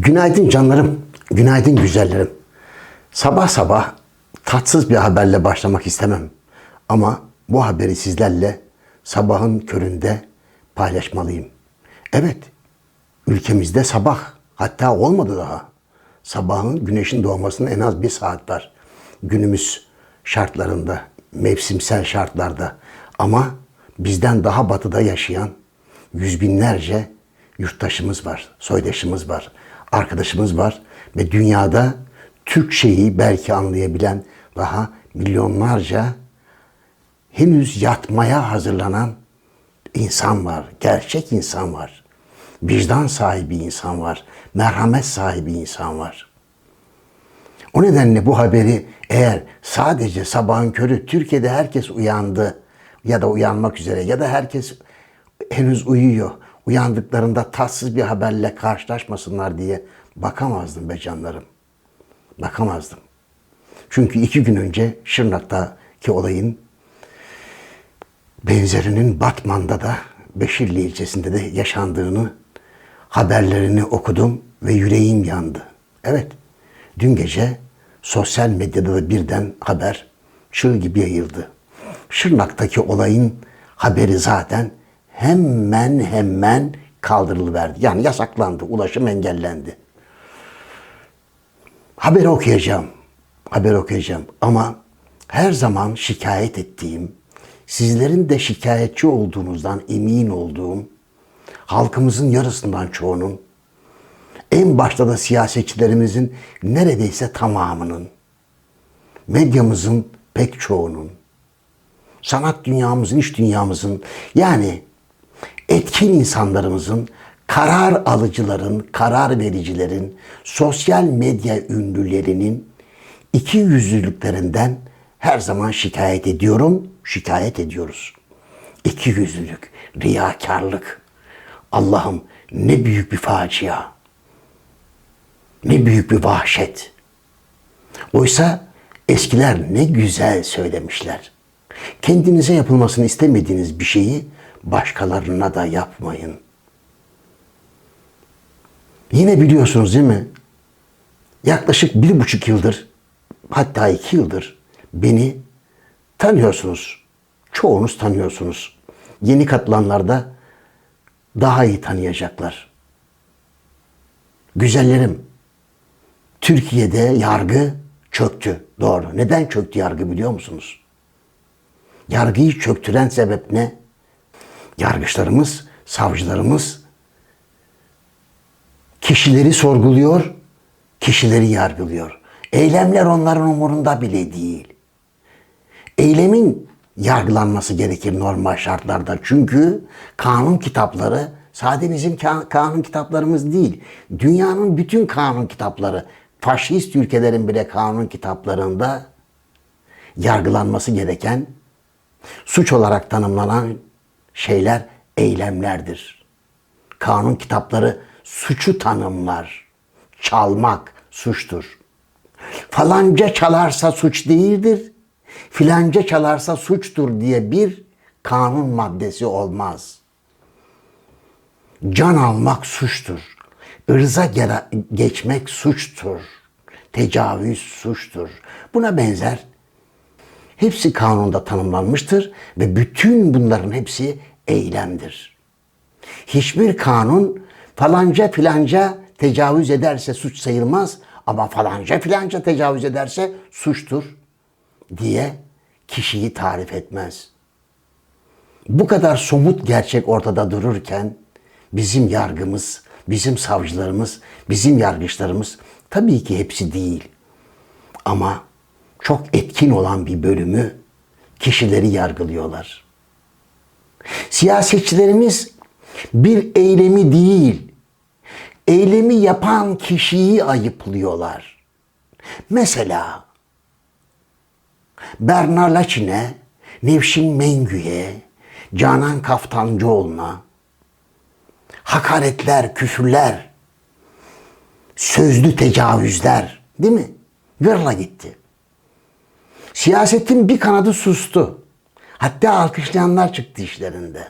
Günaydın canlarım, günaydın güzellerim. Sabah sabah tatsız bir haberle başlamak istemem. Ama bu haberi sizlerle sabahın köründe paylaşmalıyım. Evet, ülkemizde sabah, hatta olmadı daha. Sabahın güneşin doğmasına en az bir saat var. Günümüz şartlarında, mevsimsel şartlarda. Ama bizden daha batıda yaşayan yüz binlerce yurttaşımız var, soydaşımız var, arkadaşımız var ve dünyada Türkçeyi belki anlayabilen daha milyonlarca henüz yatmaya hazırlanan insan var, gerçek insan var. Vicdan sahibi insan var, merhamet sahibi insan var. O nedenle bu haberi eğer sadece sabahın körü Türkiye'de herkes uyandı ya da uyanmak üzere ya da herkes henüz uyuyor. Uyandıklarında tatsız bir haberle karşılaşmasınlar diye bakamazdım be canlarım. Bakamazdım. Çünkü iki gün önce Şırnak'taki olayın benzerinin Batman'da da Beşirli ilçesinde de yaşandığını haberlerini okudum ve yüreğim yandı. Evet, dün gece sosyal medyada da birden haber çığ gibi yayıldı. Şırnak'taki olayın haberi zaten hemen hemen kaldırılıverdi. Yani yasaklandı, ulaşım engellendi. Haberi okuyacağım. Haber okuyacağım. Ama her zaman şikayet ettiğim, sizlerin de şikayetçi olduğunuzdan emin olduğum, halkımızın yarısından çoğunun, en başta da siyasetçilerimizin neredeyse tamamının, medyamızın pek çoğunun, sanat dünyamızın, iş dünyamızın yani etkin insanlarımızın, karar alıcıların, karar vericilerin, sosyal medya ünlülerinin iki yüzlülüklerinden her zaman şikayet ediyorum, şikayet ediyoruz. İki yüzlülük, riyakarlık. Allah'ım ne büyük bir facia. Ne büyük bir vahşet. Oysa eskiler ne güzel söylemişler. Kendinize yapılmasını istemediğiniz bir şeyi başkalarına da yapmayın. Yine biliyorsunuz değil mi? Yaklaşık bir buçuk yıldır, hatta iki yıldır beni tanıyorsunuz. Çoğunuz tanıyorsunuz. Yeni katılanlar da daha iyi tanıyacaklar. Güzellerim, Türkiye'de yargı çöktü. Doğru. Neden çöktü yargı biliyor musunuz? Yargıyı çöktüren sebep ne? Yargıçlarımız, savcılarımız kişileri sorguluyor, kişileri yargılıyor. Eylemler onların umurunda bile değil. Eylemin yargılanması gerekir normal şartlarda. Çünkü kanun kitapları sade bizim ka- kanun kitaplarımız değil. Dünyanın bütün kanun kitapları, faşist ülkelerin bile kanun kitaplarında yargılanması gereken suç olarak tanımlanan şeyler eylemlerdir. Kanun kitapları suçu tanımlar. Çalmak suçtur. Falanca çalarsa suç değildir. Filanca çalarsa suçtur diye bir kanun maddesi olmaz. Can almak suçtur. Irza geçmek suçtur. Tecavüz suçtur. Buna benzer hepsi kanunda tanımlanmıştır ve bütün bunların hepsi eylemdir. Hiçbir kanun falanca filanca tecavüz ederse suç sayılmaz ama falanca filanca tecavüz ederse suçtur diye kişiyi tarif etmez. Bu kadar somut gerçek ortada dururken bizim yargımız, bizim savcılarımız, bizim yargıçlarımız tabii ki hepsi değil. Ama çok etkin olan bir bölümü kişileri yargılıyorlar. Siyasetçilerimiz bir eylemi değil, eylemi yapan kişiyi ayıplıyorlar. Mesela Berna Laçin'e, Nevşin Mengü'ye, Canan Kaftancıoğlu'na hakaretler, küfürler, sözlü tecavüzler değil mi? Gırla gitti. Siyasetin bir kanadı sustu. Hatta alkışlayanlar çıktı işlerinde.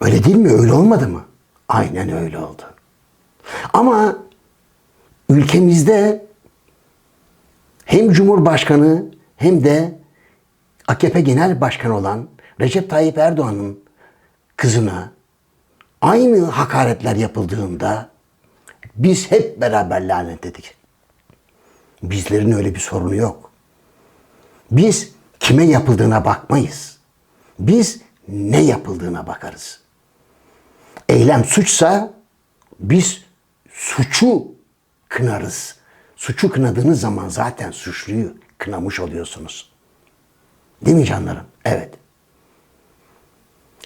Öyle değil mi? Öyle olmadı mı? Aynen öyle oldu. Ama ülkemizde hem Cumhurbaşkanı hem de AKP Genel Başkanı olan Recep Tayyip Erdoğan'ın kızına aynı hakaretler yapıldığında biz hep beraber lanetledik. Bizlerin öyle bir sorunu yok. Biz kime yapıldığına bakmayız. Biz ne yapıldığına bakarız. Eylem suçsa biz suçu kınarız. Suçu kınadığınız zaman zaten suçluyu kınamış oluyorsunuz. Değil mi canlarım? Evet.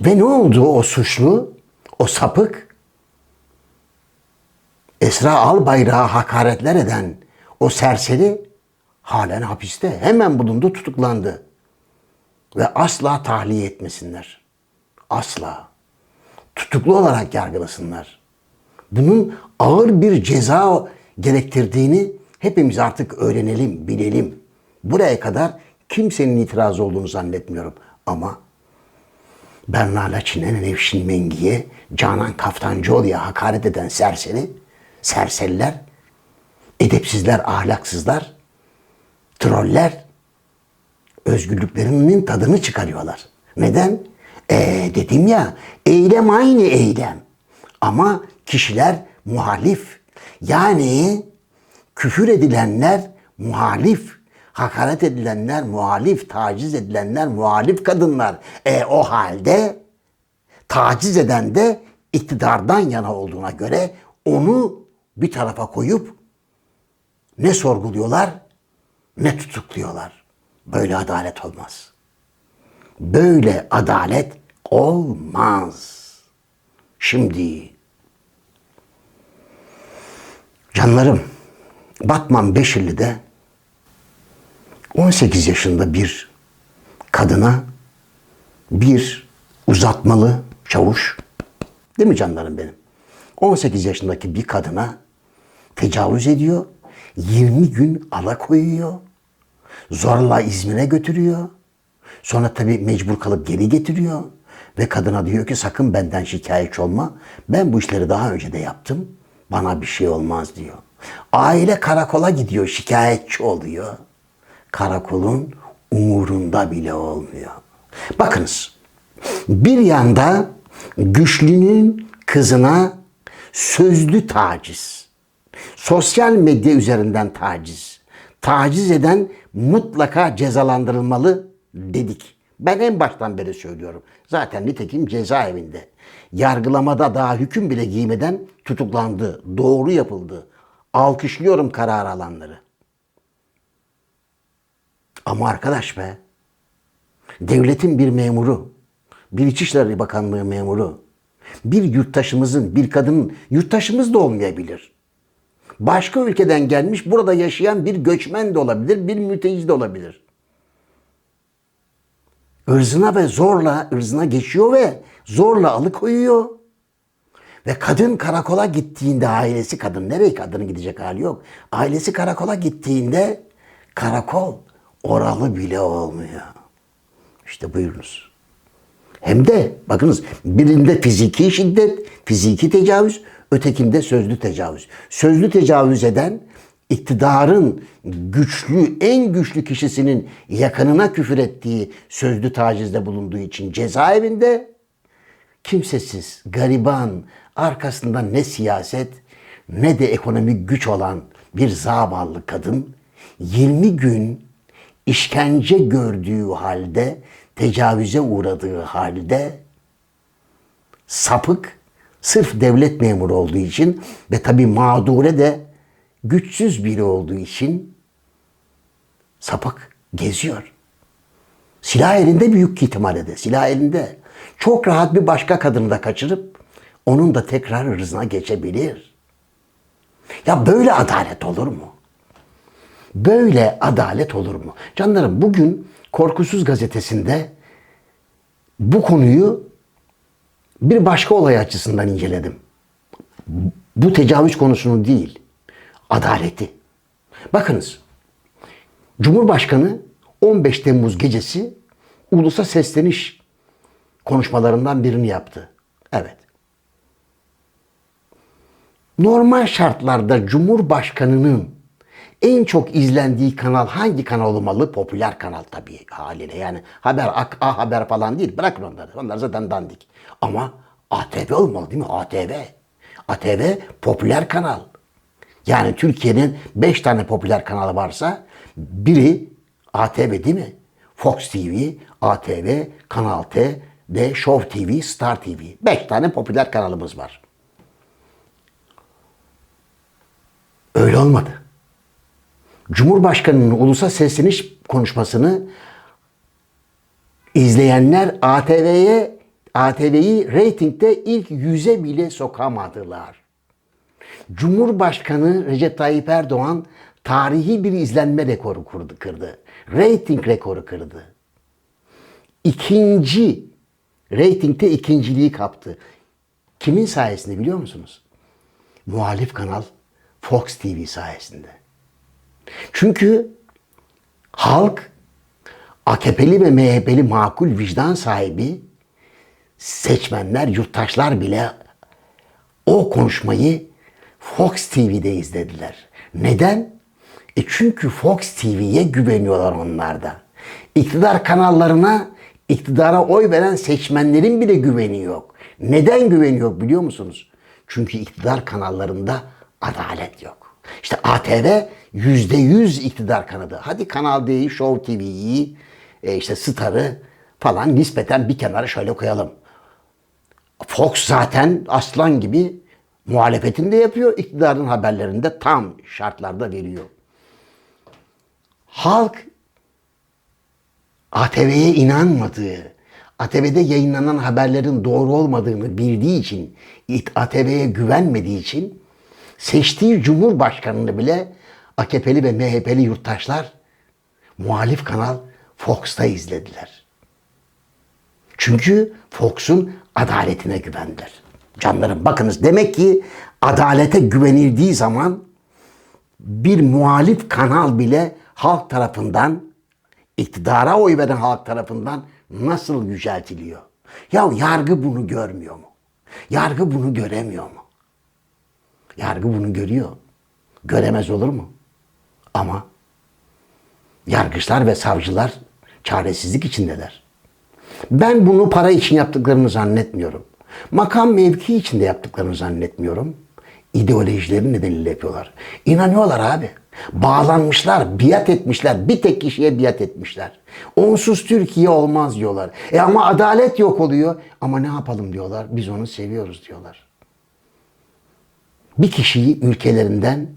Ve ne oldu o suçlu, o sapık? Esra Albayrak'a hakaretler eden o serseri halen hapiste. Hemen bulundu, tutuklandı. Ve asla tahliye etmesinler. Asla. Tutuklu olarak yargılasınlar. Bunun ağır bir ceza gerektirdiğini hepimiz artık öğrenelim, bilelim. Buraya kadar kimsenin itirazı olduğunu zannetmiyorum. Ama Berna Laçin'e, Nevşin Mengi'ye, Canan Kaftancıoğlu'ya hakaret eden serseri, serseriler, edepsizler, ahlaksızlar, troller özgürlüklerinin tadını çıkarıyorlar. Neden? Ee, dedim ya eylem aynı eylem. Ama kişiler muhalif. Yani küfür edilenler muhalif. Hakaret edilenler muhalif, taciz edilenler muhalif kadınlar. E o halde taciz eden de iktidardan yana olduğuna göre onu bir tarafa koyup ne sorguluyorlar ne tutukluyorlar. Böyle adalet olmaz. Böyle adalet olmaz. Şimdi canlarım Batman Beşirli'de 18 yaşında bir kadına bir uzatmalı çavuş değil mi canlarım benim? 18 yaşındaki bir kadına tecavüz ediyor. 20 gün alakoyuyor. Zorla İzmir'e götürüyor. Sonra tabii mecbur kalıp geri getiriyor. Ve kadına diyor ki sakın benden şikayetçi olma. Ben bu işleri daha önce de yaptım. Bana bir şey olmaz diyor. Aile karakola gidiyor şikayetçi oluyor. Karakolun umurunda bile olmuyor. Bakınız bir yanda güçlünün kızına sözlü taciz. Sosyal medya üzerinden taciz. Taciz eden mutlaka cezalandırılmalı dedik. Ben en baştan beri söylüyorum. Zaten nitekim cezaevinde. Yargılamada daha hüküm bile giymeden tutuklandı. Doğru yapıldı. Alkışlıyorum karar alanları. Ama arkadaş be, devletin bir memuru, bir İçişleri Bakanlığı memuru, bir yurttaşımızın, bir kadının, yurttaşımız da olmayabilir. Başka ülkeden gelmiş, burada yaşayan bir göçmen de olabilir, bir mülteci de olabilir. Irzına ve zorla, ırzına geçiyor ve zorla alıkoyuyor. Ve kadın karakola gittiğinde ailesi kadın nereye kadının gidecek hali yok. Ailesi karakola gittiğinde karakol oralı bile olmuyor. İşte buyurunuz. Hem de bakınız birinde fiziki şiddet, fiziki tecavüz, ötekinde sözlü tecavüz. Sözlü tecavüz eden iktidarın güçlü, en güçlü kişisinin yakınına küfür ettiği sözlü tacizde bulunduğu için cezaevinde kimsesiz, gariban, arkasında ne siyaset ne de ekonomik güç olan bir zavallı kadın 20 gün işkence gördüğü halde, tecavüze uğradığı halde sapık, sırf devlet memuru olduğu için ve tabi mağdure de güçsüz biri olduğu için sapık geziyor. Silah elinde büyük ihtimalle de. Silah elinde. Çok rahat bir başka kadını da kaçırıp onun da tekrar hırzına geçebilir. Ya böyle adalet olur mu? Böyle adalet olur mu? Canlarım bugün Korkusuz gazetesinde bu konuyu bir başka olay açısından inceledim. Bu tecavüz konusunu değil, adaleti. Bakınız, Cumhurbaşkanı 15 Temmuz gecesi ulusa sesleniş konuşmalarından birini yaptı. Evet. Normal şartlarda Cumhurbaşkanı'nın en çok izlendiği kanal hangi kanal olmalı? Popüler kanal tabii haliyle. Yani haber, A, A Haber falan değil. Bırakın onları. Onlar zaten dandik. Ama ATV olmalı değil mi? ATV. ATV popüler kanal. Yani Türkiye'nin 5 tane popüler kanalı varsa biri ATV değil mi? Fox TV, ATV, Kanal T, ve Show TV, Star TV. 5 tane popüler kanalımız var. Öyle olmadı. Cumhurbaşkanının ulusa sesleniş konuşmasını izleyenler ATV'ye ATV'yi reytingde ilk yüze bile sokamadılar. Cumhurbaşkanı Recep Tayyip Erdoğan tarihi bir izlenme rekoru kurdu, kırdı. Rating rekoru kırdı. İkinci, reytingde ikinciliği kaptı. Kimin sayesinde biliyor musunuz? Muhalif kanal Fox TV sayesinde. Çünkü halk AKP'li ve MHP'li makul vicdan sahibi seçmenler, yurttaşlar bile o konuşmayı Fox TV'de izlediler. Neden? E çünkü Fox TV'ye güveniyorlar onlar da. İktidar kanallarına, iktidara oy veren seçmenlerin bile güveni yok. Neden güveni yok biliyor musunuz? Çünkü iktidar kanallarında adalet yok. İşte ATV yüzde yüz iktidar kanadı. Hadi Kanal D'yi, Show TV'yi, e işte Star'ı falan nispeten bir kenara şöyle koyalım. Fox zaten aslan gibi muhalefetini de yapıyor. iktidarın haberlerini de tam şartlarda veriyor. Halk ATV'ye inanmadığı, ATV'de yayınlanan haberlerin doğru olmadığını bildiği için, ATV'ye güvenmediği için seçtiği Cumhurbaşkanını bile AKP'li ve MHP'li yurttaşlar muhalif kanal Fox'ta izlediler. Çünkü Fox'un adaletine güvendiler. Canlarım bakınız demek ki adalete güvenildiği zaman bir muhalif kanal bile halk tarafından iktidara oy veren halk tarafından nasıl yüceltiliyor? Ya yargı bunu görmüyor mu? Yargı bunu göremiyor mu? Yargı bunu görüyor. Göremez olur mu? Ama yargıçlar ve savcılar çaresizlik içindeler. Ben bunu para için yaptıklarını zannetmiyorum. Makam mevki için de yaptıklarını zannetmiyorum. İdeolojileri nedeniyle yapıyorlar. İnanıyorlar abi. Bağlanmışlar, biat etmişler. Bir tek kişiye biat etmişler. Onsuz Türkiye olmaz diyorlar. E ama adalet yok oluyor. Ama ne yapalım diyorlar. Biz onu seviyoruz diyorlar. Bir kişiyi ülkelerinden,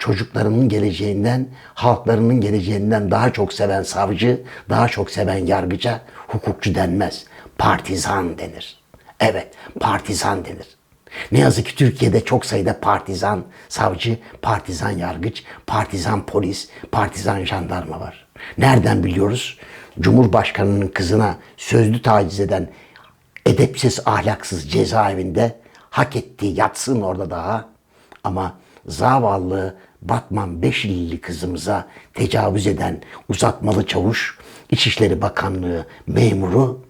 çocuklarının geleceğinden, halklarının geleceğinden daha çok seven savcı, daha çok seven yargıca hukukçu denmez. Partizan denir. Evet, partizan denir. Ne yazık ki Türkiye'de çok sayıda partizan savcı, partizan yargıç, partizan polis, partizan jandarma var. Nereden biliyoruz? Cumhurbaşkanının kızına sözlü taciz eden edepsiz, ahlaksız cezaevinde hak ettiği yatsın orada daha. Ama zavallı Batman Beşilili kızımıza tecavüz eden uzatmalı çavuş, İçişleri Bakanlığı memuru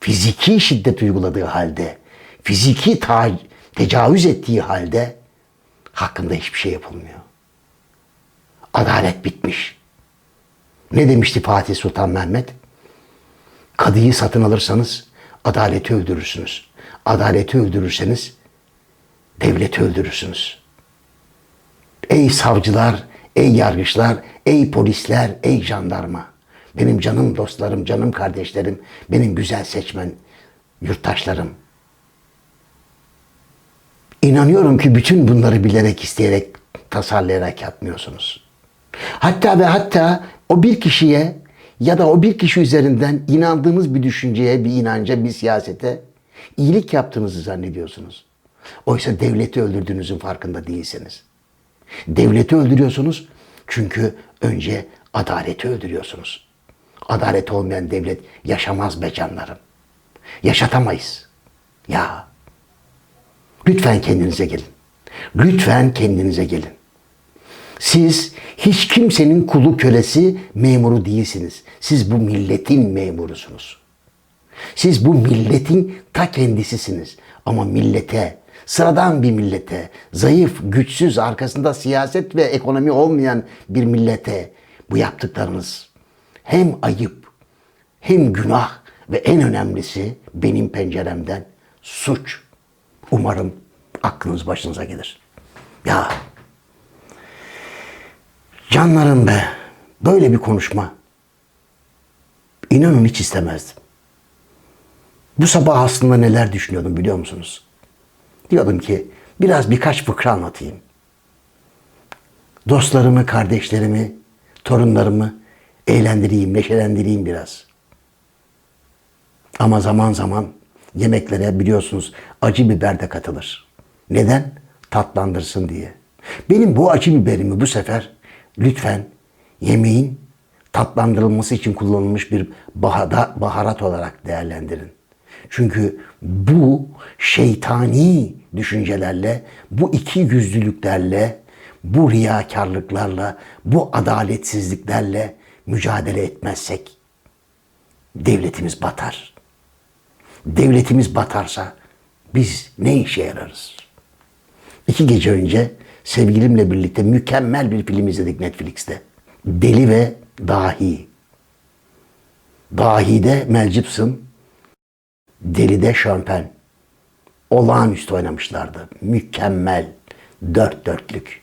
fiziki şiddet uyguladığı halde, fiziki tecavüz ettiği halde hakkında hiçbir şey yapılmıyor. Adalet bitmiş. Ne demişti Fatih Sultan Mehmet? Kadıyı satın alırsanız adaleti öldürürsünüz. Adaleti öldürürseniz devleti öldürürsünüz. Ey savcılar, ey yargıçlar, ey polisler, ey jandarma. Benim canım dostlarım, canım kardeşlerim, benim güzel seçmen yurttaşlarım. İnanıyorum ki bütün bunları bilerek, isteyerek, tasarlayarak yapmıyorsunuz. Hatta ve hatta o bir kişiye ya da o bir kişi üzerinden inandığınız bir düşünceye, bir inanca, bir siyasete iyilik yaptığınızı zannediyorsunuz. Oysa devleti öldürdüğünüzün farkında değilsiniz. Devleti öldürüyorsunuz çünkü önce adaleti öldürüyorsunuz. Adalet olmayan devlet yaşamaz be canlarım. Yaşatamayız. Ya. Lütfen kendinize gelin. Lütfen kendinize gelin. Siz hiç kimsenin kulu kölesi memuru değilsiniz. Siz bu milletin memurusunuz. Siz bu milletin ta kendisisiniz. Ama millete, sıradan bir millete, zayıf, güçsüz, arkasında siyaset ve ekonomi olmayan bir millete bu yaptıklarınız hem ayıp, hem günah ve en önemlisi benim penceremden suç. Umarım aklınız başınıza gelir. Ya canlarım be böyle bir konuşma inanın hiç istemezdim. Bu sabah aslında neler düşünüyordum biliyor musunuz? Diyordum ki biraz birkaç fıkra anlatayım. Dostlarımı, kardeşlerimi, torunlarımı eğlendireyim, neşelendireyim biraz. Ama zaman zaman yemeklere biliyorsunuz acı biber de katılır. Neden? Tatlandırsın diye. Benim bu acı biberimi bu sefer lütfen yemeğin tatlandırılması için kullanılmış bir bahada, baharat olarak değerlendirin. Çünkü bu şeytani düşüncelerle, bu iki yüzlülüklerle, bu riyakarlıklarla, bu adaletsizliklerle mücadele etmezsek devletimiz batar. Devletimiz batarsa biz ne işe yararız? İki gece önce sevgilimle birlikte mükemmel bir film izledik Netflix'te. Deli ve Dahi. Dahi'de Mel Gibson, Deli'de Champagne. Olağanüstü oynamışlardı. Mükemmel. Dört dörtlük.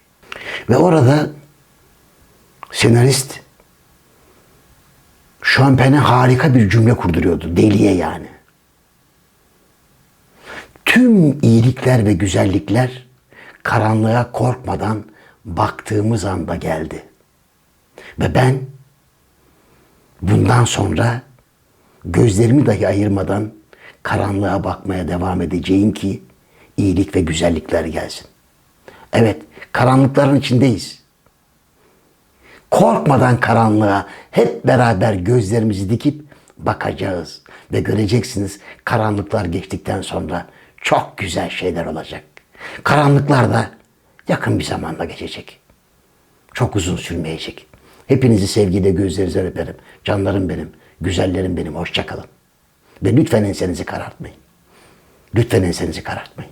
Ve orada senarist Champagne'e harika bir cümle kurduruyordu. Deliye yani. Tüm iyilikler ve güzellikler karanlığa korkmadan baktığımız anda geldi. Ve ben bundan sonra gözlerimi dahi ayırmadan karanlığa bakmaya devam edeceğim ki iyilik ve güzellikler gelsin. Evet, karanlıkların içindeyiz. Korkmadan karanlığa hep beraber gözlerimizi dikip bakacağız ve göreceksiniz karanlıklar geçtikten sonra çok güzel şeyler olacak. Karanlıklar da yakın bir zamanda geçecek. Çok uzun sürmeyecek. Hepinizi sevgiyle gözlerinizden öperim. Canlarım benim, güzellerim benim. Hoşçakalın. Ve lütfen ensenizi karartmayın. Lütfen ensenizi karartmayın.